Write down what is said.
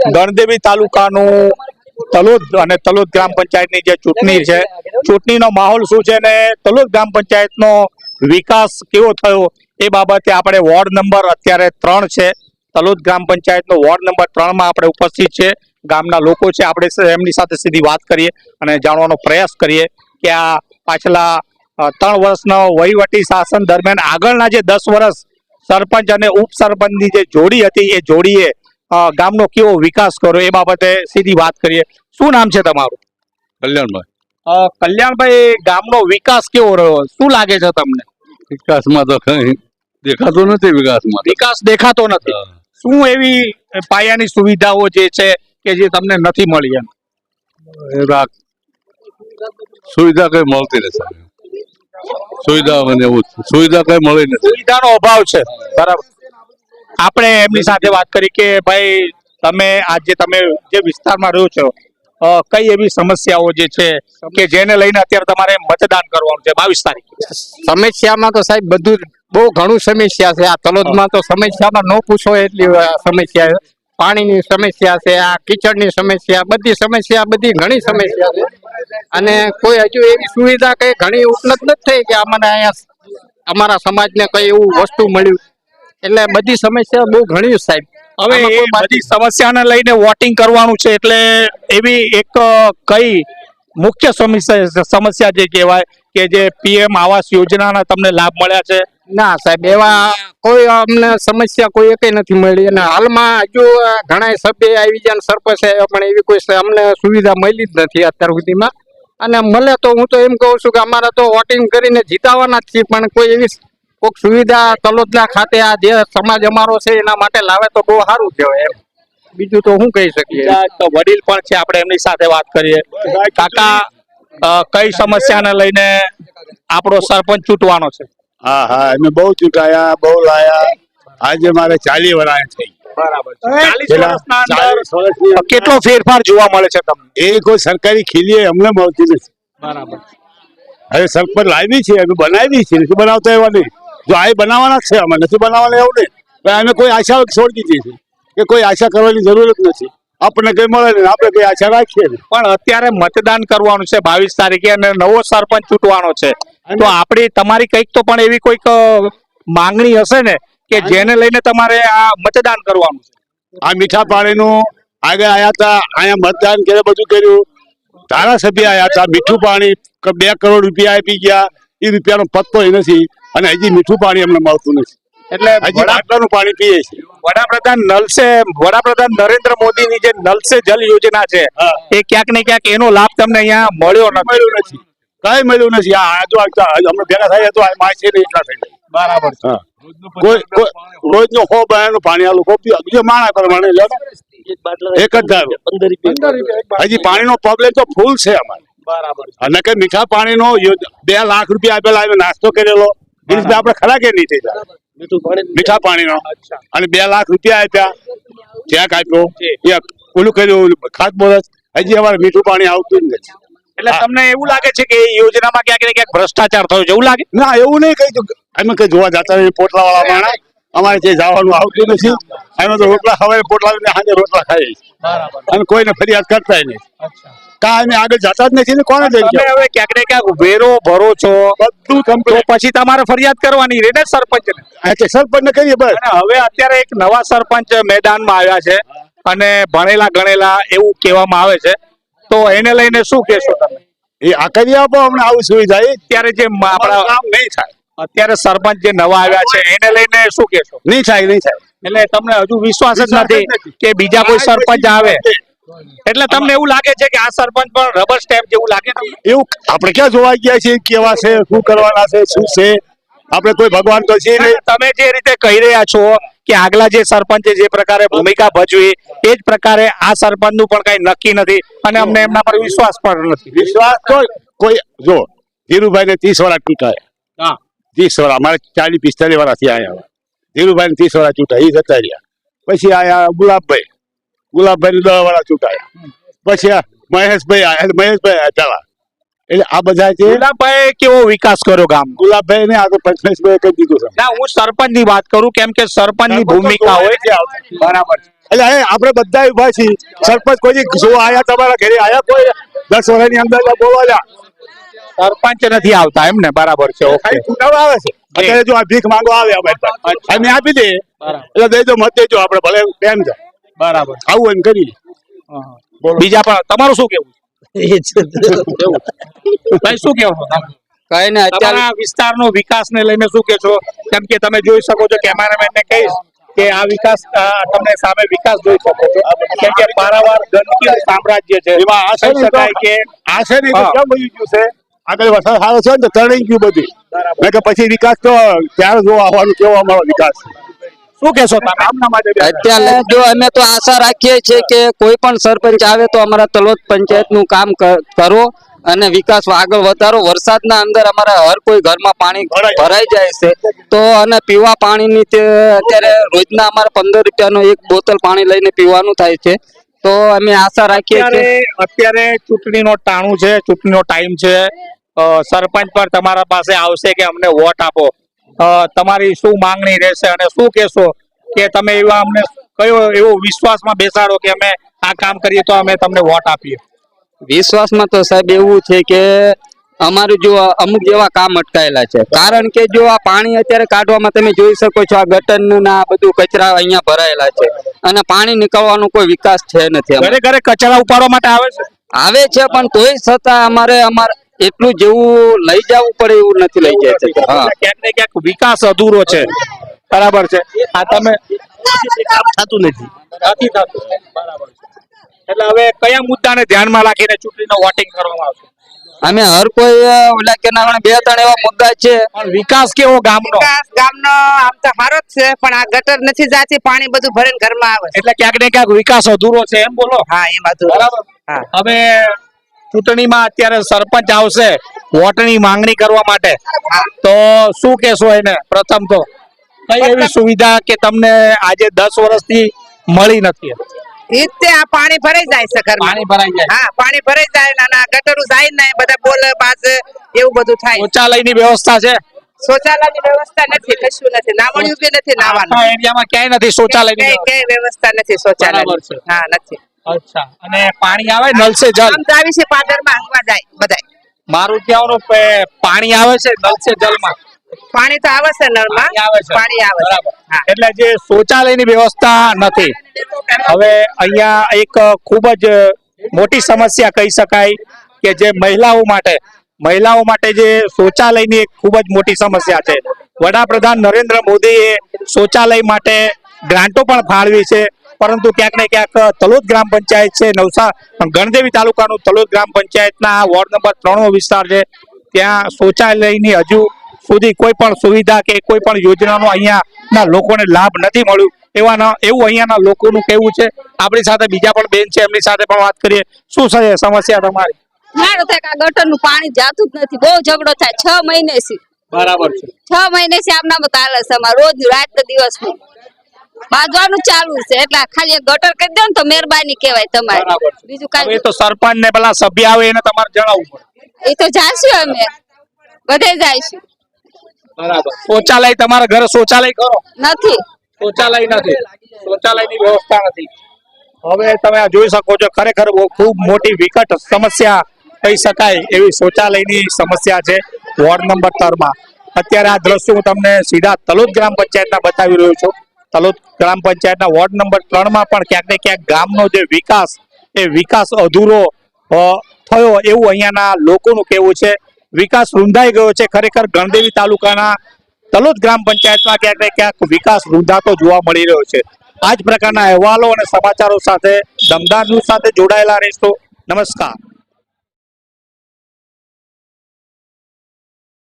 ગણદેવી તાલુકાનું તલોદ અને તલોદ ગ્રામ પંચાયતની જે ચૂંટણી છે, ચૂંટણીનો માહોલ શું છે ને તલોદ ગ્રામ પંચાયતનો વિકાસ કેવો થયો એ બાબતે આપણે વોર્ડ નંબર અત્યારે ત્રણ છે. તલોદ ગ્રામ પંચાયતનો વોર્ડ નંબર ત્રણમાં આપણે ઉપસ્થિત છે. ગામના લોકો છે, આપણે એમની સાથે સીધી વાત કરીએ અને જાણવાનો પ્રયાસ કરીએ કે આ પાછલા ત્રણ વર્ષનો વહીવટી શાસન દરમિયાન આગળના જે દસ વર્ષ સરપંચ અને ઉપસરપંચની જે જોડી હતી, એ જોડીએ ગામનો કેવો વિકાસ કર્યો એ બાબતે સીધી વાત કરીએ. શું નામ છે તમારું? કલ્યાણભાઈ. કલ્યાણભાઈ ગામનો વિકાસ કેવો રહ્યો? શું લાગે છે તમને? વિકાસમાં તો કઈ દેખાતો નથી વિકાસમાં વિકાસ દેખાતો નથી. શું એવી પાયાની સુવિધાઓ જે છે કે જે તમને નથી મળી એમ? રાખ સુવિધા કઈ મળતી નથી. સુવિધા મને સુવિધા કઈ મળી નથી. સુવિધાનો અભાવ છે. બરાબર. આપણે એમની સાથે વાત કરી કે ભાઈ તમે આજે તમે જે વિસ્તારમાં રહ્યો છો કઈ એવી સમસ્યાઓ જે છે કે જેને લઈને અત્યારે તમારે મતદાન કરવાનું છે બાવીસ તારીખ? સમસ્યામાં તો સાહેબ બધું બહુ ઘણું સમસ્યા છે. આ તલોદમાં તો સમસ્યામાં ન પૂછો એટલી સમસ્યા પાણીની સમસ્યા છે આ કિચડની સમસ્યા બધી સમસ્યા બધી ઘણી સમસ્યા છે. અને કોઈ હજુ એવી સુવિધા કઈ ઘણી ઉપલબ્ધ નથી થઈ કે અમને અહીંયા અમારા સમાજને કઈ એવું વસ્તુ મળ્યું. એટલે બધી સમસ્યા બહુ ઘણી સાહેબ. હવે એ બધી સમસ્યાને લઈને વોટિંગ કરવાનું છે એટલે એવી એક કઈ મુખ્ય સમસ્યા જે કહેવાય કે જે પીએમ આવાસ યોજનાના તમને લાભ મળ્યા છે? ના સાહેબ એવા કોઈ અમને સમસ્યા કોઈ એકેય નથી મળી. અને હાલમાં હજુ ઘણા સભ્ય આવી ગયા સરપંચ આવ્યા પણ એવી કોઈ અમને સુવિધા મળી જ નથી અત્યાર સુધીમાં. અને મળે તો હું તો એમ કહું છું કે અમારે તો વોટિંગ કરીને જીતાવાના જ છીએ પણ કોઈ એવી કોઈક સુવિધા તલોદના ખાતે આ જે સમાજ અમારો છે એના માટે લાવે તો બહુ સારું કહેવાય એમ. બીજું તો હું કહી શકીએ? તો વડીલ પણ છે આપણે એમની સાથે વાત કરીએ. કાકા કઈ સમસ્યાને લઈને આપણો સરપંચ ચૂંટવાનો છે? હા હા અમે બહુ ચૂંટાયા બહુ લાયા. આજે મારે ચાલી વર્ષ થઈ. કેટલો ફેરફાર જોવા મળે છે તમને? એ કોઈ સરકારી ખીલી અમને મળતી નથી. બરાબર. હવે સરપંચ લાવી છે અમે બનાવી છે બનાવતા એવા નહીં. જો આ બનાવવાના છે અમે નથી બનાવવાના એવું નહીં. અમે કોઈ આશા છોડી દીધી છે. કે કોઈ આશા કરવાની જરૂર જ નથી. આપણને કઈ મળે ને આપણે કઈ આશા રાખીએ પણ અત્યારે મતદાન કરવાનું છે બાવીસ તારીખે અને નવો સરપંચ ચૂંટવાનો છે. તો આપણી તમારી કંઈક તો પણ એવી કોઈક માંગણી હશે ને કે જેને લઈને તમારે આ મતદાન કરવાનું છે? આ મીઠા પાણીનું આગળ આવ્યા હતા અહીંયા મતદાન કરે બધું કર્યું. ધારાસભ્ય આયા હતા મીઠું પાણી બે કરોડ રૂપિયા આપી ગયા. એ રૂપિયાનો પત્તો નથી. અને હજી મીઠું પાણી અમને મળતું નથી. એટલે હજી બાટલાનું પાણી પીએ છે વડાપ્રધાન નલ સે વડાપ્રધાન નરેન્દ્ર મોદીની જે નલ સે જલ યોજના છે એ ક્યાંક ને ક્યાંક એનો લાભ તમને અહીંયા મળ્યો મળ્યો મળ્યું નથી. કઈ મળ્યું નથી. આ જો અમે ભેગા થાય તો આ માય છે એટલા થઈ બરાબર કોઈ કોઈ રોજનો હો બહારનું પાણી આલું લોકો પીવે. બીજો માણા પ્રમાણે લે ને. એક જ ધારો. હજી પાણીનો પ્રોબ્લેમ તો ફૂલ છે અમારે. બરાબર અને કે મીઠા પાણીનો બે લાખ રૂપિયા આપેલા નાસ્તો કરેલો. રીતે આપણે ખરા કે નહીં થઈ મીઠા પાણીનો. અને બે લાખ રૂપિયા આપ્યા. ચેક આપ્યો એ ઓલું કર્યું ખાત બોલસ હજી અમારે મીઠું પાણી આવતું જ નથી. એટલે તમને એવું લાગે છે કે એ યોજનામાં ક્યાંક ને ક્યાંક ભ્રષ્ટાચાર થયો છે? એવું લાગે? ના એવું નહીં કઈ તો અમે કઈ જોવા જતા પોટલા વાળા અમારે જે જવાનું આવતું નથી અમે તો રોટલા ખવાય પોટલા રોટલા ખાઈએ. અને કોઈને ફરિયાદ કરતા નહીં. કા અમે આગળ જતા જ નથી ને? કોને જઈને તમે હવે ક્યાંક ને ક્યાંક વેરો ભરો છો. બધું તો પછી તમારે ફરિયાદ કરવાની ને સરપંચ એટલે સરપંચ ને કહીએ બસ. હવે અત્યારે એક નવા સરપંચ મેદાનમાં આવ્યા છે અને ભણેલા ગણેલા એવું કહેવામાં આવે છે. તો એને લઈને શું કહેશો તમે? એ આ કરી આપો અમને આવી સુવિધા અત્યારે જે આપણા કામ નહીં થાય. અત્યારે સરપંચ જે નવા આવ્યા છે એને લઈને શું કહેશો? નહીં થાય નહીં થાય. એટલે તમને હજુ વિશ્વાસ જ નથી. કે બીજા કોઈ સરપંચ આવે. એટલે તમને એવું લાગે છે કે આ સરપંચ પણ રબર સ્ટેમ્પ જેવું લાગે એવું આપણે ક્યાં જોવા ગયા છે કેવા છે? શું કરવાના છે? શું છે? આપણે કોઈ ભગવાન તો છે તમે જે રીતે કહી રહ્યા છો કે આગલા જે સરપંચે જે પ્રકારે ભૂમિકા ભજવી એ જ પ્રકારે આ સરપંચનું પણ કઈ નક્કી નથી અને અમને એમના પર વિશ્વાસ પણ નથી. વિશ્વાસ તો કોઈ જો ધીરુભાઈ ને ત્રીસ વર્ષ ચૂંટાય. હા. ત્રીસ વર્ષ અમારે ચાલીસ પિસ્તાલીસ વર્ષથી આયા ધીરુભાઈ ને ત્રીસ વર્ષ ચૂંટાય એ જતા રહ્યા. પછી આયા ગુલાબભાઈ. ગુલાબભાઈ દવા વાળા ચૂંટાયા. પછી મહેશભાઈ આયા મહેશભાઈ આયા પેલા એટલે આ બધા છે ગુલાબભાઈ કેવો વિકાસ કર્યો ગામ ગુલાબભાઈ ને આગળ પંચમેશભાઈ કહી દીધું છે. ના હું સરપંચની વાત કરું કેમ કે સરપંચની ભૂમિકા હોય. છે બરાબર એટલે આપણે બધા ઊભા છીએ. સરપંચ કોઈ જોવા આયા તમારા ઘરે આયા કોઈ દસ વર્ષની અંદર એટલે બોલવા જા. સરપંચ નથી આવતા એમ ને? બરાબર છે ઓકે. ખાલી આવે છે. અત્યારે જો આ ભીખ માંગવા આવે અમે અમે આપી દે એટલે દઈ દો મત દેજો આપણે ભલે બેન છે બરાબર. આવું એમ કરી. બીજા પણ તમારું શું કેવું ભાઈ શું કેવું? કઈ ને અત્યારે વિસ્તારનો વિકાસને લઈને શું કે છો? કેમ કે તમે જોઈ શકો છો કેમેરામેન ને કહીશ કે આ વિકાસ તમને સામે વિકાસ જોઈ શકો છો. કેમ કે પારાવાર ગંદકીનું સામ્રાજ્ય છે. એમાં આ છે ને શકાય કે આ છે ને. કેમ બની ગયું છે? આગળ વરસાદ સારો છે ને તરણી ગયું બધું. મેં કે પછી વિકાસ તો ત્યારે જોવા આવવાનું કેવો અમારો વિકાસ. શું કહેશો તમે? આમના માટે અત્યારે જો અમે તો આશા રાખીએ છીએ કે કોઈ પણ સરપંચ આવે તો અમારા તલોદ પંચાયતનું કામ કરો અને વિકાસ આગળ વધારો. વરસાદના અંદર અમારા હર કોઈ ઘરમાં પાણી ભરાઈ. જાય છે. તો અને પીવા પાણીની અત્યારે રોજના અમારે પંદર રૂપિયાનો એક બોતલ પાણી લઈને પીવાનું થાય છે. તો અમે આશા રાખીએ છીએ. અત્યારે ચૂંટણીનો ટાણું છે ચૂંટણીનો ટાઈમ છે. સરપંચ પર તમારા પાસે આવશે કે અમને વોટ આપો. તમારી શું માંગણી રહેશે અને શું કહેશો કે તમે એવા અમને કયો એવો વિશ્વાસમાં બેસાડો કે અમે આ કામ કરીએ તો અમે તમને વોટ આપીએ? વિશ્વાસમાં તો સાહેબ એવું છે કે અમારું જો અમુક જેવા કામ અટકાયેલા છે. કારણ કે જો આ પાણી અત્યારે કાઢવામાં તમે જોઈ શકો છો આ ગટરનું ને આ બધું કચરા અહીંયા ભરાયેલા છે. અને પાણી નીકળવાનો કોઈ વિકાસ છે નથી. ઘરે ઘરે કચરા ઉપાડવા માટે આવે છે? આવે છે પણ તોય છતાં અમારે અમારે એટલું જેવું લઈ જવું પડે એવું નથી લઈ જાય ક્યાંક ને ક્યાંક વિકાસ અધૂરો છે. બરાબર છે. આ તમે થતું નથી. નથી થતું. બરાબર છે. એટલે હવે કયા મુદ્દાને ધ્યાનમાં રાખીને ચૂંટણીનો વોટિંગ કરવામાં આવશે? અમે હર કોઈ ઓલા કે ના બે ત્રણ એવા મુદ્દા છે. વિકાસ કેવો ગામનો? વિકાસ ગામનો આમ તો સારો જ છે પણ આ ગટર નથી જાતી પાણી બધું ભરીને ઘરમાં આવે એટલે ક્યાંક ને ક્યાંક વિકાસ અધૂરો છે એમ બોલો? હા એ અધૂરો બરાબર. હા. હવે ચૂંટણીમાં અત્યારે સરપંચ આવશે વોટની માંગણી કરવા માટે. તો શું કહેશો એને? પ્રથમ તો કઈ એવી સુવિધા કે તમને આજે દસ વર્ષથી મળી નથી? તે આ પાણી ભરાઈ જાય પાણી ભરાઈ જાય. હા પાણી ભરાઈ જાય ગટરું જાય ને બધા બોલ બાજ એવું બધું થાય. શૌચાલયની વ્યવસ્થા છે? શૌચાલયની વ્યવસ્થા નથી કશું નથી. નાવણિયું બી નથી નાવાનું. એરિયામાં ક્યાંય નથી શૌચાલયની કઈ વ્યવસ્થા. વ્યવસ્થા નથી શૌચાલય હા નથી. અચ્છા. અને પાણી આવે નલ સે જલ. આવી છે પાદર માંગવા જાય બધાય. મારું કહેવાનું પાણી આવે છે નલ સે જલમાં. પાણી તો આવે છે આવે છે. પાણી આવે છે. એટલે જે શૌચાલયની વ્યવસ્થા નથી. હવે અહીંયા એક ખૂબ જ મોટી સમસ્યા કહી શકાય કે જે મહિલાઓ માટે મહિલાઓ માટે જે શૌચાલયની એક ખૂબ જ મોટી સમસ્યા છે. વડાપ્રધાન નરેન્દ્ર મોદીએ શૌચાલય માટે ગ્રાન્ટો પણ ફાળવી છે. પરંતુ ક્યાંક ને ક્યાંક તલોદ ગ્રામ પંચાયત છે નવસા ગણદેવી તાલુકાનું તલોદ ગ્રામ પંચાયતના વોર્ડ નંબર ત્રણ વિસ્તાર છે. ત્યાં શૌચાલયની હજુ સુધી કોઈ પણ સુવિધા કે કોઈ પણ યોજનાનો અહીંયાના લોકોને લાભ નથી મળ્યું. એવાના એવું અહીંયાના લોકોનું કહેવું છે. આપણી સાથે બીજા પણ બેન છે એમની સાથે પણ વાત કરીએ. શું છે સમસ્યા તમારી? મારું થાય કે ગટરનું પાણી જાતું જ નથી. બહુ ઝઘડો થાય. છ મહિને થી. બરાબર છે. છ મહિને થી આમના ચાલે છે અમારે. રોજ રાત દિવસ બાંધવાનું ચાલુ છે. એટલે ખાલી ગટર કરી દો ને તો મહેરબાની કહેવાય તમારે. બીજું કાંઈ એ તો સરપંચ ને પેલા સભ્ય આવે એને તમારે જણાવવું પડે. એ તો જાશું અમે. બધે જાઈશું. બરાબર. શૌચાલય તમારા ઘરે શૌચાલય કરો? નથી. શૌચાલય નથી. શૌચાલયની વ્યવસ્થા નથી. હવે તમે આ જોઈ શકો છો ખરેખર ખૂબ મોટી વિકટ સમસ્યા કહી શકાય એવી શૌચાલયની સમસ્યા છે વોર્ડ નંબર તરમાં અત્યારે આ દ્રશ્યો હું તમને સીધા તલોદ ગ્રામ પંચાયતના બતાવી રહ્યો છું. તલોદ ગ્રામ પંચાયતના વોર્ડ નંબર ત્રણમાં પણ ક્યાંક ને ક્યાંક ગામનો જે વિકાસ, એ વિકાસ અધૂરો થયો એવું અહીંયાના લોકોનું કહેવું છે. વિકાસ રૂંધાઈ ગયો છે. ખરેખર ગણદેવી તાલુકાના તલોદ ગ્રામ પંચાયતમાં ક્યાંક ને ક્યાંક વિકાસ રૂંધાતો જોવા મળી રહ્યો છે. આ જ પ્રકારના અહેવાલો અને સમાચારો સાથે, દમદાર ન્યૂઝ સાથે જોડાયેલા રહેશો. નમસ્કાર.